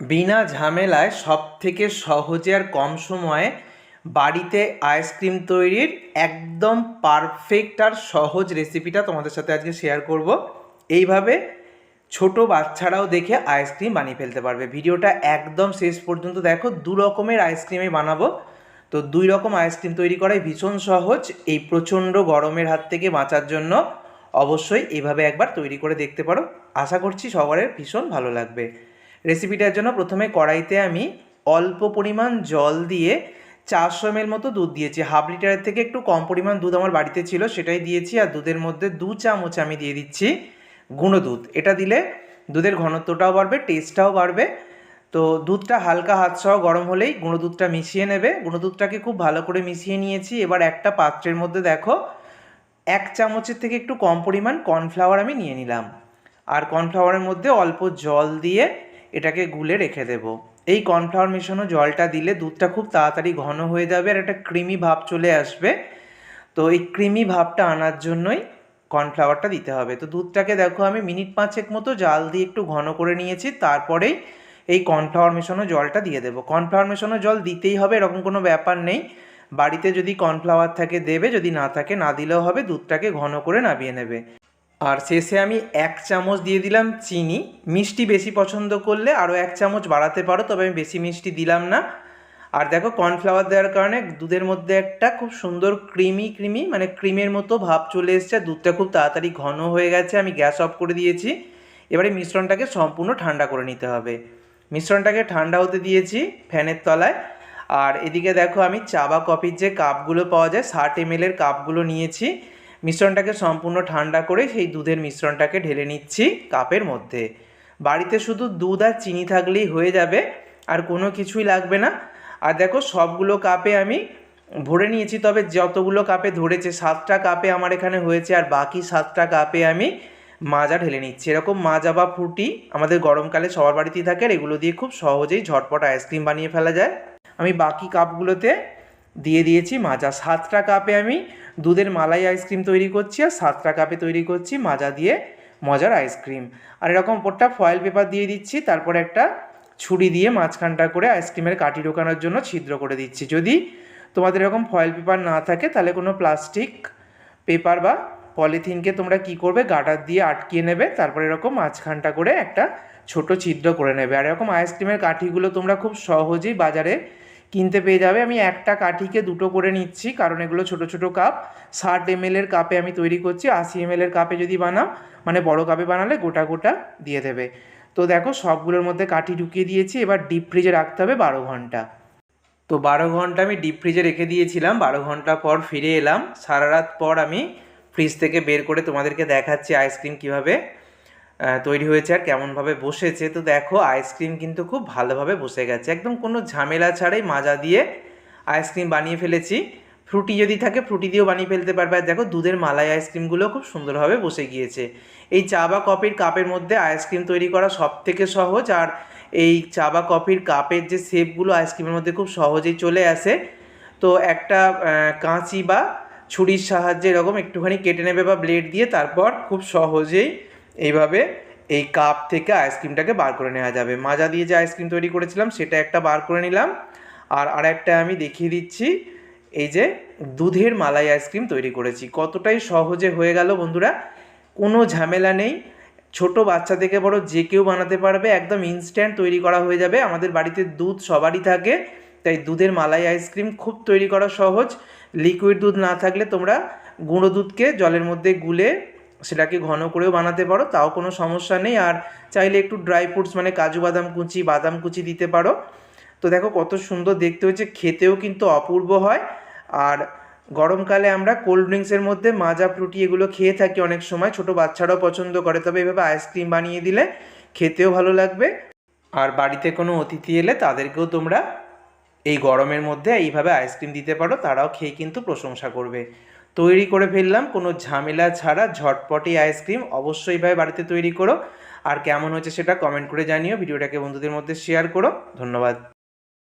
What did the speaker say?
বিনা ঝামেলায় সব থেকে সহজে আর কম সময়ে বাড়িতে আইসক্রিম তৈরির একদম পারফেক্ট আর সহজ রেসিপিটা তোমাদের সাথে আজকে শেয়ার করব। এইভাবে ছোট বাচ্চারাও দেখে আইসক্রিম বানিয়ে ফেলতে পারবে। ভিডিওটা একদম শেষ পর্যন্ত দেখো। দু রকমের আইসক্রিমে বানাবো। তো দুই রকম আইসক্রিম তৈরি করাই ভীষণ সহজ। এই প্রচণ্ড গরমের হাত থেকে বাঁচার জন্য অবশ্যই এভাবে একবার তৈরি করে দেখতে পারো। আশা করছি সবারের ভীষণ ভালো লাগবে। রেসিপিটার জন্য প্রথমে কড়াইতে আমি অল্প পরিমাণ জল দিয়ে চারশো এমএল মতো দুধ দিয়েছি। হাফ লিটারের থেকে একটু কম পরিমাণ দুধ আমার বাড়িতে ছিল, সেটাই দিয়েছি আর দুধের মধ্যে দু চামচ আমি দিয়ে দিচ্ছি গুঁড়ো দুধ। এটা দিলে দুধের ঘনত্বটাও বাড়বে টেস্টটাও বাড়বে। তো দুধটা হালকা হাত সহ গরম হলেই গুঁড়ো দুধটা মিশিয়ে নেবে। গুঁড়ো দুধটাকে খুব ভালো করে মিশিয়ে নিয়েছি। এবার একটা পাত্রের মধ্যে দেখো, এক চামচের থেকে একটু কম পরিমাণ কর্নফ্লাওয়ার আমি নিয়ে নিলাম। আর কর্নফ্লাওয়ারের মধ্যে অল্প জল দিয়ে এটাকে গুলে রেখে দেব। এই কর্নফ্লাওয়ার মেশানো জলটা দিলে দুধটা খুব তাড়াতাড়ি ঘন হয়ে যাবে আর একটা ক্রিমি ভাব চলে আসবে। তো এই ক্রিমি ভাবটা আনার জন্যই কর্নফ্লাওয়ারটা দিতে হবে। তো দুধটাকে দেখো আমি মিনিট পাঁচেক মতো জাল দিয়ে একটু ঘন করে নিয়েছি, তারপরেই এই কর্নফ্লাওয়ার মেশানো জলটা দিয়ে দেবো। কর্নফ্লাওয়ার মেশানো জল দিতেই হবে, এরকম কোনো ব্যাপার নেই। বাড়িতে যদি কর্নফ্লাওয়ার থাকে দেবে, যদি না থাকে না দিলেও হবে, দুধটাকে ঘন করে নামিয়ে নেবে। আর শেষে আমি এক চামচ দিয়ে দিলাম চিনি। মিষ্টি বেশি পছন্দ করলে আরও এক চামচ বাড়াতে পারো, তবে আমি বেশি মিষ্টি দিলাম না। আর দেখো কর্নফ্লাওয়ার দেওয়ার কারণে দুধের মধ্যে একটা খুব সুন্দর ক্রিমি ক্রিমি মানে ক্রিমের মতো ভাব চলে এসছে। দুধটা খুব তাড়াতাড়ি ঘন হয়ে গেছে, আমি গ্যাস অফ করে দিয়েছি। এবারে মিশ্রণটাকে সম্পূর্ণ ঠান্ডা করে নিতে হবে। মিশ্রণটাকে ঠান্ডা হতে দিয়েছি ফ্যানের তলায়। আর এদিকে দেখো, আমি চা বা কফির যে কাপগুলো পাওয়া যায়, ষাট এম কাপগুলো নিয়েছি। মিশ্রণটাকে সম্পূর্ণ ঠান্ডা করে সেই দুধের মিশ্রণটাকে ঢেলে নিচ্ছি কাপের মধ্যে। বাড়িতে শুধু দুধ আর চিনি থাকলেই হয়ে যাবে, আর কোনো কিছুই লাগবে না। আর দেখো, সবগুলো কাপে আমি ভরে নিয়েছি, তবে যতগুলো কাপে ধরেছে, সাতটা কাপে আমার এখানে হয়েছে, আর বাকি সাতটা কাপে আমি মাজা ঢেলে নিচ্ছি। এরকম মাজা বা ফ্রুটি আমাদের গরমকালে সবার বাড়িতেই থাকে এগুলো দিয়ে খুব সহজেই ঝটপট আইসক্রিম বানিয়ে ফেলা যায়। আমি বাকি কাপগুলোতে দিয়ে দিয়েছি, মাজা সাতটা কাপে আমি দুধের মালাই আইসক্রিম তৈরি করছি আর সাতটা কাপে তৈরি করছি মাজা দিয়ে মজার আইসক্রিম আর এরকম ওপরটা ফয়েল পেপার দিয়ে দিচ্ছি, তারপর একটা ছুরি দিয়ে মাঝখানটা করে আইসক্রিমের কাঠি ঢোকানোর জন্য ছিদ্র করে দিচ্ছি। যদি তোমাদের এরকম ফয়েল পেপার না থাকে, তাহলে কোনো প্লাস্টিক পেপার বা পলিথিনকে তোমরা কি করবে, গাটার দিয়ে আটকিয়ে নেবে, তারপর এরকম মাঝখানটা করে একটা ছোট ছিদ্র করে নেবে। আর এরকম আইসক্রিমের কাঠিগুলো তোমরা খুব সহজেই বাজারে কিনতে পেয়ে যাবে। আমি একটা কাঠিকে দুটো করে নিচ্ছি, কারণ এগুলো ছোট ছোট কাপ। ষাট এম এর কাপে আমি তৈরি করছি, আশি এম এর কাপে যদি বানাও মানে বড় কাপে বানালে গোটা গোটা দিয়ে দেবে। তো দেখো, সবগুলোর মধ্যে কাঠি ঢুকিয়ে দিয়েছি, এবার ডিপ ফ্রিজে রাখতে হবে বারো ঘণ্টা। তো বারো ঘণ্টা আমি ডিপ ফ্রিজে রেখে দিয়েছিলাম, বারো ঘণ্টা পর ফিরে এলাম। সারা রাত পর আমি ফ্রিজ থেকে বের করে তোমাদেরকে দেখাচ্ছি আইসক্রিম কীভাবে তৈরি হয়েছে আর কেমনভাবে বসেছে। তো দেখো আইসক্রিম কিন্তু খুব ভালোভাবে বসে গেছে। একদম কোনো ঝামেলা ছাড়াই মাজা দিয়ে আইসক্রিম বানিয়ে ফেলেছি। ফ্রুটি যদি থাকে, ফ্রুটি দিয়েও বানিয়ে ফেলতে পারবে। আর দেখো, দুধের মালাই আইসক্রিমগুলো খুব সুন্দরভাবে বসে গিয়েছে। এই চা বা কফির কাপের মধ্যে আইসক্রিম তৈরি করা সব থেকে সহজ। আর এই চা বা কফির কাপের যে শেপগুলো আইসক্রিমের মধ্যে খুব সহজেই চলে আসে। তো একটা কাঁচি বা ছুরির সাহায্যে এরকম একটুখানি কেটে নেবে বা ব্লেড দিয়ে, তারপর খুব সহজেই এইভাবে এই কাপ থেকে আইসক্রিমটাকে বার করে নেওয়া যাবে। মাজা দিয়ে যে আইসক্রিম তৈরি করেছিলাম, সেটা একটা বার করে নিলাম। আর আরেকটা আমি দেখিয়ে দিচ্ছি, এই যে দুধের মালাই আইসক্রিম তৈরি করেছি। কতটাই সহজে হয়ে গেল বন্ধুরা, কোনো ঝামেলা নেই। ছোট বাচ্চা থেকে বড় যে কেউ বানাতে পারবে, একদম ইনস্ট্যান্ট তৈরি করা হয়ে যাবে। আমাদের বাড়িতে দুধ সবারই থাকে, তাই দুধের মালাই আইসক্রিম খুব তৈরি করা সহজ। লিকুইড দুধ না থাকলে তোমরা গুঁড়ো দুধকে জলের মধ্যে গুলে সেটাকে ঘন করেও বানাতে পারো, তাও কোনো সমস্যা নেই। আর চাইলে একটু ড্রাই ফ্রুটস মানে কাজু বাদাম কুচি বাদাম কুচি দিতে পারো। তো দেখো কত সুন্দর দেখতে হয়েছে, খেতেও কিন্তু অপূর্ব হয়। আর গরমকালে আমরা কোল্ড ড্রিঙ্কসের মধ্যে মাজা ফ্রুটি এগুলো খেয়ে থাকি অনেক সময়, ছোট বাচ্চারাও পছন্দ করে। তবে এভাবে আইসক্রিম বানিয়ে দিলে খেতেও ভালো লাগবে। আর বাড়িতে কোনো অতিথি এলে তাদেরকেও তোমরা এই গরমের মধ্যে এইভাবে আইসক্রিম দিতে পারো, তারাও খেয়ে কিন্তু প্রশংসা করবে। তৈরি করে ফেললাম। কোনো ঝামেলা ছাড়া ঝটপটি আইসক্রিম অবশ্যই ভাই বাড়িতে তৈরি করো। আর কেমন হয়েছে সেটা কমেন্ট করে জানিও। ভিডিওটাকে বন্ধুদের মধ্যে শেয়ার করো। ধন্যবাদ।